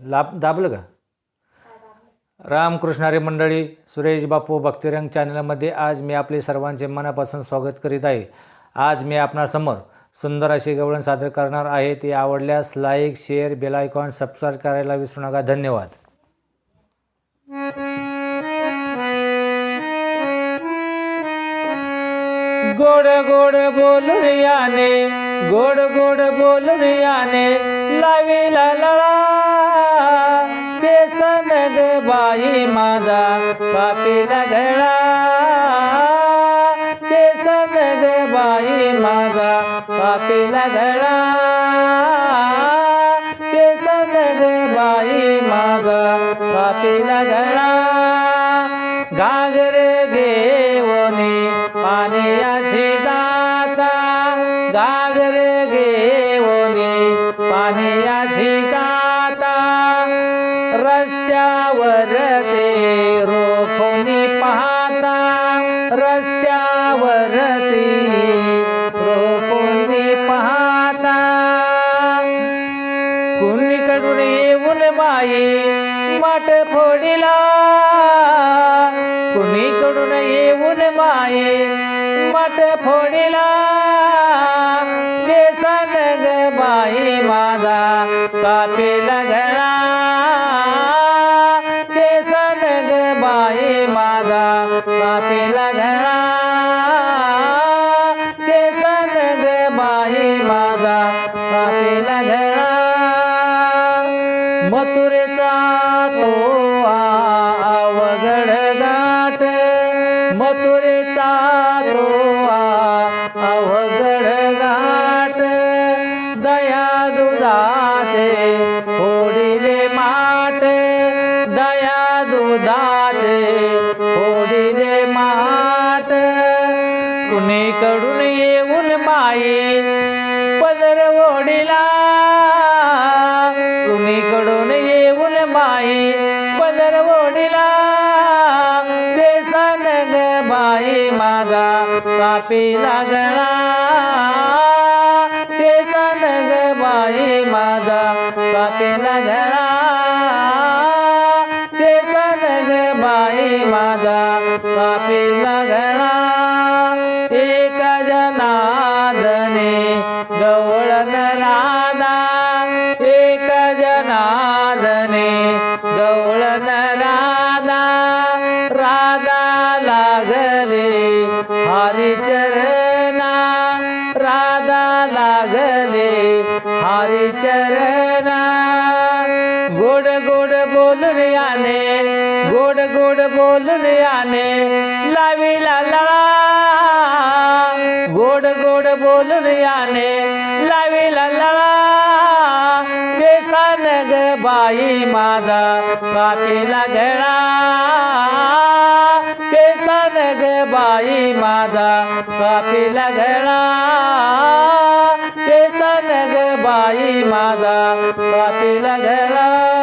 लाभ दाबलं का? रामकृष्णारी मंडळी सुरेश बापू भक्तिरंग चॅनलमध्ये आज मी आपले सर्वांचे मनापासून स्वागत करीत आहे. आज मी आपणासमोर सुंदर अशी गवळण सादर करणार आहे. ती आवडल्यास like share bell icon subscribe करायला विसरू नका. धन्यवाद. गोड गोड बोलून याने गोड गोड बोलून याने लावीला लळा नाही माझा बापी घडा केसन ग बाई माझा बापी घडा केसन ग बाई माझा बापी घडा घागर घेवनी या रस्त्यावरती ते रोखोनी पाहता. कुणीकडून येऊन बाई वाट फोडीला? कुणीकडून येऊन बाई वाट फोडीला? केसन ग बाई माझा कापेला घरा बाई माझा कापेला घरा केसन ग बाई माझा घरा. मथुरेचा तो अवघड गाठ मथुरेचा तो अवघड गाठ दया दुधाचे फोडिले माठ दया दुधाचे कडून येऊन माई पदर ओढिला. कुणीकडून येऊन माई पदर ओढिला. केसन ग बाई माझा पापी लागला. देसान ग बाई माझा पापी लागला. केसन ग बाई माझा पापी लागला. गवळण राधा एक जनादने गवळण राधा राधा लागले हरिचरणा राधा लागले हरिचरणा. गोड गोड बोलून याने गोड गोड बोलून याने लाविला लळा. गोड गोड बोलून याने ग बाई माझा कापीला घडा केसन ग बाई माझा कापीला घडा केसन ग बाई माझा कापीला घडा